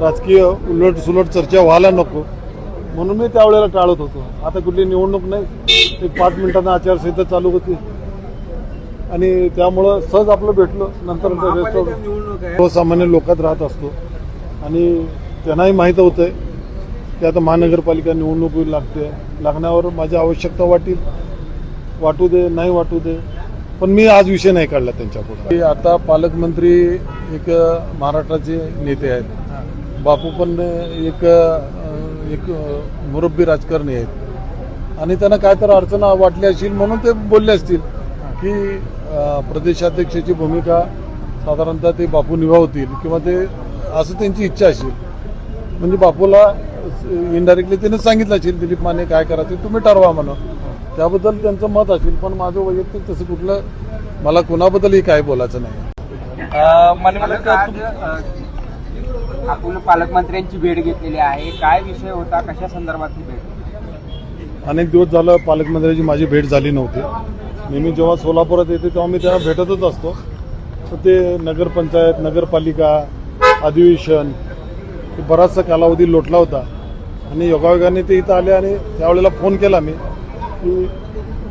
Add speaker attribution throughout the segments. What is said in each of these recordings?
Speaker 1: राजकीय उलट सुलट चर्चा व्हायला नको. म्हणून मी त्यावेळेला टाळत होतो. आता कुठली निवडणूक नाही. एक पाच मिनिटांना आचारसंहिता चालू होती. आणि त्यामुळं सहज आपलं भेटलो. नंतर सर्वसामान्य लोकात राहत असतो. आणि त्यांनाही माहीत होतंय की आता महानगरपालिका निवडणूक लागते. लागण्यावर माझी आवश्यकता वाटेल. वाटू दे नाही वाटू दे. पण मी आज विषय नाही काढला त्यांच्यापुढे. आता पालकमंत्री एक महाराष्ट्राचे नेते आहेत. बापू पण एक एक मुरब्बी राजकारणी आहेत. आणि त्यांना काय तर अडचण वाटली असेल म्हणून ते बोलले असतील की प्रदेशाध्यक्षाची भूमिका साधारणतः ते बापू निभावतील किंवा ते असं त्यांची इच्छा असेल. म्हणजे बापूला इनडायरेक्टली त्याने सांगितलं असेल दिलीप माने काय करायचं तुम्ही ठरवा म्हणून. त्याबद्दल त्यांचं मत असेल पण माझं वैयक्तिक तसं कुठलं मला कुणाबद्दलही काय बोलायचं नाही.
Speaker 2: आपण पालकमंत्र्यांची भेट घेतलेली आहे. काय विषय होता? कशा संदर्भातली भेट?
Speaker 1: अनेक दिवस झालं पालकमंत्र्यांची माझी भेट झाली नव्हती. नेहमी जेव्हा सोलापुरात येते तेव्हा मी त्यांना भेटतच असतो. तर ते नगरपंचायत नगरपालिका अधिवेशन बराचसा कालावधी लोटला होता. आणि योगायोगाने ते इथं आले आणि त्यावेळेला फोन केला मी की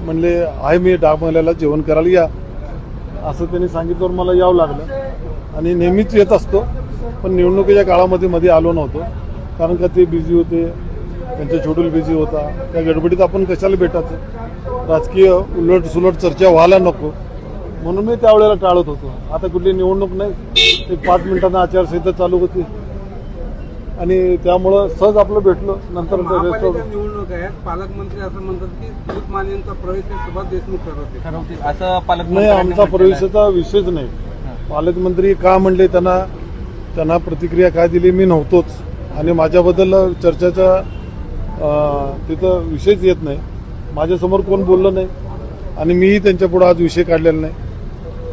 Speaker 1: म्हणले आहे मी डागमल्याला जेवण करायला या. असं त्यांनी सांगितल्यावर मला यावं लागलं. आणि नेहमीच येत असतो. पण निवडणुकीच्या काळामध्ये मध्ये आलो नव्हतो. कारण का ते बिझी होते. त्यांचा शेड्यूल बिझी होता. त्या गडबडीत आपण कशाला भेटायचं? राजकीय उलट सुलट चर्चा व्हायला नको. म्हणून मी त्यावेळेला टाळत होतो. आता कुठली निवडणूक नाही. एक पाच मिनिटांना आचारसंहिता चालू होती. आणि त्यामुळं सहज आपलं भेटलो. नंतर
Speaker 2: निवडणूक आहे पालकमंत्री असं म्हणतात की प्रवेश हे सुभाष देशमुख ठरवते
Speaker 3: असं
Speaker 1: नाही
Speaker 3: पालकमंत्र्यांनी
Speaker 1: आमचा. प्रवेशाचा विषयच नाही. पालकमंत्री का म्हणले त्यांना त्यांना प्रतिक्रिया काय दिली मी नव्हतोच. आणि माझ्याबद्दल चर्चेचा तिथं विषयच येत नाही. माझ्यासमोर कोण बोललं नाही. आणि मीही त्यांच्यापुढं आज विषय काढलेला नाही.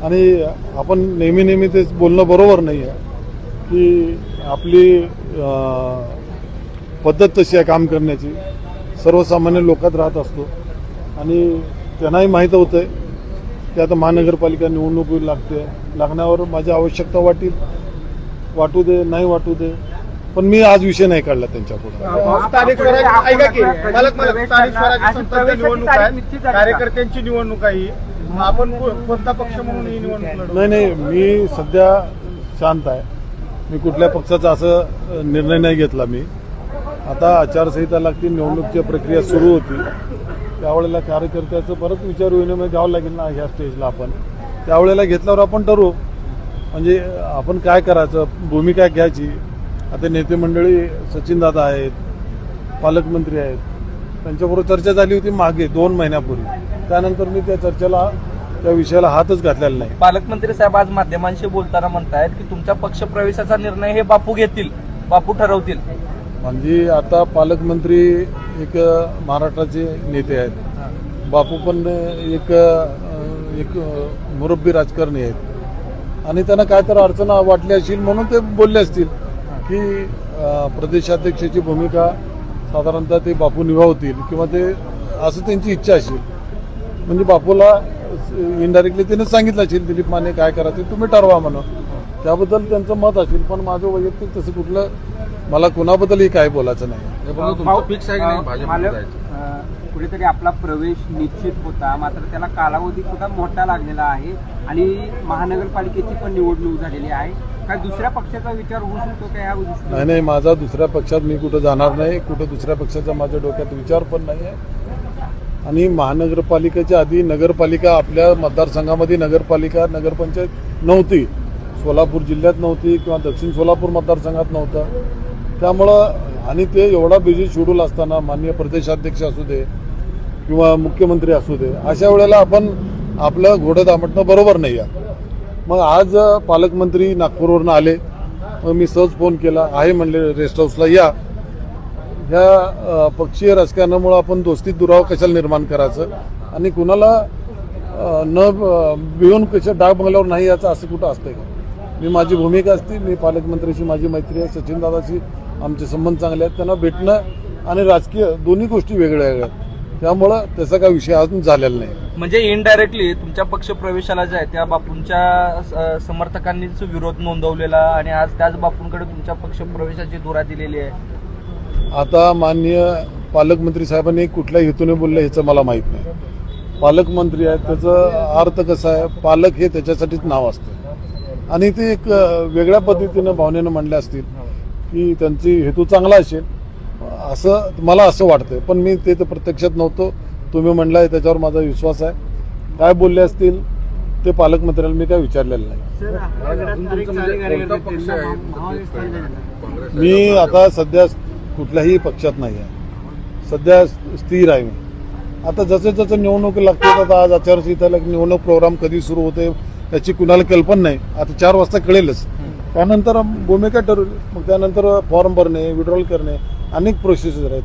Speaker 1: आणि आपण नेहमी नेहमी तेच बोलणं बरोबर नाही आहे. की आपली पद्धत तशी आहे काम करण्याची. सर्वसामान्य लोकात राहत असतो. आणि त्यांनाही माहीत होतंय. की आता महानगरपालिका निवडणूक लागते. लागण्यावर माझी आवश्यकता वाटेल वाटू दे नाही वाटू दे. पण मी आज विषय नाही काढला
Speaker 4: स्थानिक स्वराज्य ऐका की स्थानिक स्वराज्य संस्थांची
Speaker 2: प्रवेशाची
Speaker 4: निवडणूक आहे? कार्यकर्त्यांची निवडणूक आहे ही. आपण को- कोणता पक्ष म्हणून ही निवडणूक लढवू?
Speaker 1: नाही नाही मी सध्या शांत आहे. मी कुठल्या पक्षाचा असं अ, निर्णय नाही घेतला मी. आता आचारसंहिता लागती निवडणुकीची प्रक्रिया सुरू होती. त्यावेळेला कार्यकर्त्याचं परत विचार विनिमय घ्यावं लागेल ना ह्या स्टेजला आपण. त्यावेळेला घेतल्यावर आपण ठरवू. म्हणजे आपण काय करायचं? भूमिका घ्यायची. आता नेते मंडळी सचिनदादा आहेत पालकमंत्री आहेत. त्यांच्याबरोबर चर्चा झाली होती मागे दोन महिन्यापूर्वी. त्यानंतर मी त्या चर्चेला त्या विषयाला हातच घातलेला नाही.
Speaker 3: पालकमंत्री साहेब आज माध्यमांशी बोलताना म्हणतायत की तुमच्या पक्ष प्रवेशाचा निर्णय हे बापू घेतील बापू ठरवतील.
Speaker 1: म्हणजे आता पालकमंत्री एक महाराष्ट्राचे नेते आहेत. बापू पण एक एक मुरब्बी राजकारणी आहेत. आणि त्यांना काय तर अडचण वाटली असेल म्हणून ते बोलले असतील की प्रदेशाध्यक्षाची भूमिका साधारणतः ते बापू निभावतील किंवा ते असं त्यांची इच्छा असेल म्हणजे बापूला इनडायरेक्टली त्याने सांगितलं असेल दिलीप माने काय करायचं तुम्ही ठरवा म्हणून त्याबद्दल त्यांचं मत असेल पण माझं वैयक्तिक तसं कुठलं मला कुणाबद्दलही काय बोलायचं नाही
Speaker 2: फिक्स आहे कुठेतरी आपला प्रवेश निश्चित होता. मात्र त्याला कालावधी सुद्धा मोठा लागलेला आहे आणि महानगरपालिकेची पण निवडणूक झालेली आहे. काय दुसऱ्या पक्षाचा विचार होऊ शकतो का या
Speaker 1: नाही नाही माझा दुसऱ्या पक्षात मी कुठं जाणार नाही. कुठं दुसऱ्या पक्षाचा माझ्या डोक्यात विचार पण नाही आहे. आणि महानगरपालिकेच्या आधी नगरपालिका आपल्या मतदारसंघामध्ये नगरपालिका नगरपंचायत नव्हती. सोलापूर जिल्ह्यात नव्हती किंवा दक्षिण सोलापूर मतदारसंघात नव्हतं. त्यामुळं आणि ते एवढा बिझी शेड्यूल असताना माननीय प्रदेशाध्यक्ष असू दे किंवा मुख्यमंत्री असू दे अशा वेळेला आपण आपलं घोडं दामटणं बरोबर नाही आहे. मग आज पालकमंत्री नागपूरवरून आले. मग मी सहज फोन केला. आहे म्हणले रेस्ट हाऊसला या. ह्या पक्षीय राजकारणामुळं आपण दोस्तीत दुराव कशाला निर्माण करायचं? आणि कुणाला न भिवून कशा डाग बंगल्यावर नाही याचं असं कुठं असतंय का? मी माझी भूमिका असते मी पालकमंत्र्याशी माझी मैत्री आहे सचिनदादाशी आमचे संबंध चांगले आहेत त्यांना भेटणं आणि राजकीय दोन्ही गोष्टी वेगळ्या वेगळ्या त्यामुळं त्याचा काय विषय अजून झालेला नाही.
Speaker 3: म्हणजे इनडायरेक्टली तुमच्या पक्ष प्रवेशाला जे आहे त्या बापूंच्या अ, समर्थकांनीच विरोध नोंदवलेला आणि आज त्याच बापूंकडे तुमच्या पक्ष प्रवेशाची धुरा दिलेली आहे.
Speaker 1: आता माननीय पालकमंत्री साहेबांनी कुठल्या हेतूने बोलले ह्याचं मला माहीत नाही. पालकमंत्री आहेत त्याचं अर्थ कसा आहे? पालक हे त्याच्यासाठीच नाव असतं. आणि ते एक वेगळ्या पद्धतीनं भावनेनं म्हणले असतील. की त्यांची हेतू चांगला असेल. असं मला असं वाटतंय. पण मी ते तर प्रत्यक्षात नव्हतो. तुम्ही म्हणलाय त्याच्यावर माझा विश्वास आहे. काय बोलले असतील ते पालकमंत्र्यांना मी काय विचारलेलं नाही. मी आता सध्या कुठल्याही पक्षात नाही आहे. सध्या स्थिर आहे मी. आता जसे जसे निवडणूक लागते आता आज आचारसंहिता निवडणूक प्रोग्राम कधी सुरू होते त्याची कुणाला कल्पना नाही. आता चार वाजता कळेलच. त्यानंतर भूमिका ठरवली. मग त्यानंतर फॉर्म भरणे विड्रॉल करणे अनेक प्रोसेसेस आहेत. ना